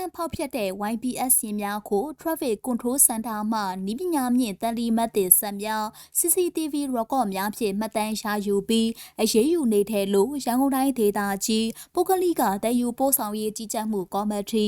က်ဖြတ်တဲ့ YBS ယာဉ်များကို Traffic Control Center မှနီးပညာမြင့်တန်လီမတ်တစ်စက်များ CCTV record များဖြင့်မှတ်တမ်းရယူပြီးအရေးယူနေတဲ့လို့ရန်ကုန်တိုင်းဒေသကြီးပုဂ္ဂလိကတည်ယူပို့ဆောင်ရေးကြီးကြပ်မှုကော်မတီ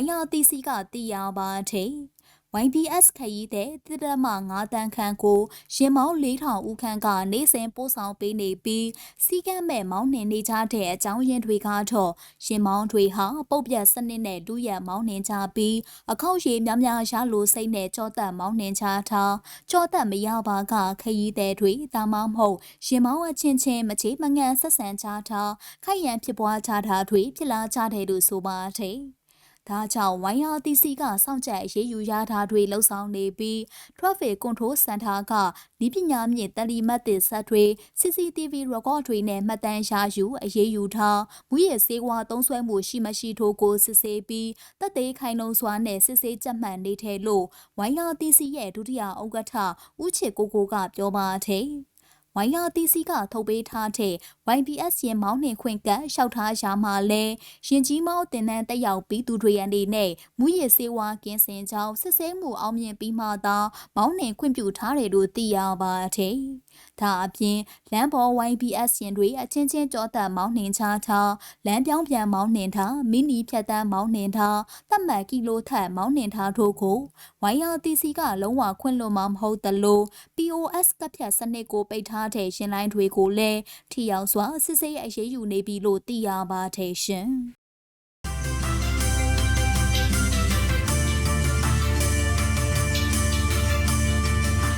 YRTC ကသိရပါတယ်။ YBS ခရီးတဲ့တစ်တမ9တန်းခန်းကိုရင်မောင်း4000ဦးခန့်ကနေ့စဉ်ပို့ဆောင်ပေးနေပြီးစီကမ်းမဲ့မောင်းနှင်နေကြတဲ့အကြောင်းရင်းတွေကတော့ရင်မောင်းတွေဟာပုတ်ပြတ်စနစ်နဲ့ဒူးရမောင်းနှင်ကြပြီးအခောက်ရည်များများရလိုစိတ်နဲ့ကြောတက်မောင်းနှင်ကြတာကြောတက်မရပါကခရီးတဲ့တွေဒါမှမဟုတ်ရင်မောင်းအချင်းချင်းမချေမငန်ဆက်ဆံကြတာခိုက်ရန်ဖြစ်ပွားကြတာတွေဖြစ်လာကြတယ်လို့ဆိုပါတယ် ဒါကြောင့် YRTC ကစောင့်ကြပ်အရေးယူရတာတွေလှုပ်ဆောင်နေပြီး Traffic Control Center ကဤပညာမြင့်တလီမတ်တစ်ဆက်တွေ CCTV record တွေနဲ့မှတ်တမ်းရယူအရေးယူထားမူရစေဝါသုံးဆွဲမှုရှိမရှိထို့ကိုစစ်ဆေးပြီးတပ်သေးခိုင်လုံစွာနဲ့စစ်ဆေးကြက်မှန်နေတယ်လို့ YRTC ရဲ့ဒုတိယဥက္ကဋ္ဌဦးချစ်ကိုကိုကပြောပါတယ်။ YRTC ကထုတ်ပေးထားတဲ့ YBS ရင်မောင်းနှင်ခွင့်ကတ်လျှောက်ထားရာမှာလဲရင်ကြီးမောင်းတင်တန်းတက်ရောက်ပြီးသူတွေအနေနဲ့မူရည်စေဝါကင်းစင်ကြောင်းစစ်ဆေးမှုအောင်မြင်ပြီးမှသာမောင်းနှင်ခွင့်ပြုထားတယ်လို့သိရပါတယ်။ဒါအပြင်လမ်းပေါ် YBS ရင်တွေအချင်းချင်းကြောတက်မောင်းနှင်ချထားလမ်းပြောင်းပြန်မောင်းနှင်ထားမိနီဖြတ်တန်းမောင်းနှင်ထားတတ်မှတ်ကီလိုထက်မောင်းနှင်ထားတို့ကို YRTC ကလုံးဝခွင့်လွှတ်မှာမဟုတ်သလို POS ကပ်ဖြတ်စနစ်ကိုပိတ်ထားတဲ့ရှင်လိုင်းတွေကိုလည်းထိရောက်စွာစစ်ဆေးအရေးယူနေပြီလို့သိရပါတယ်ရှင်။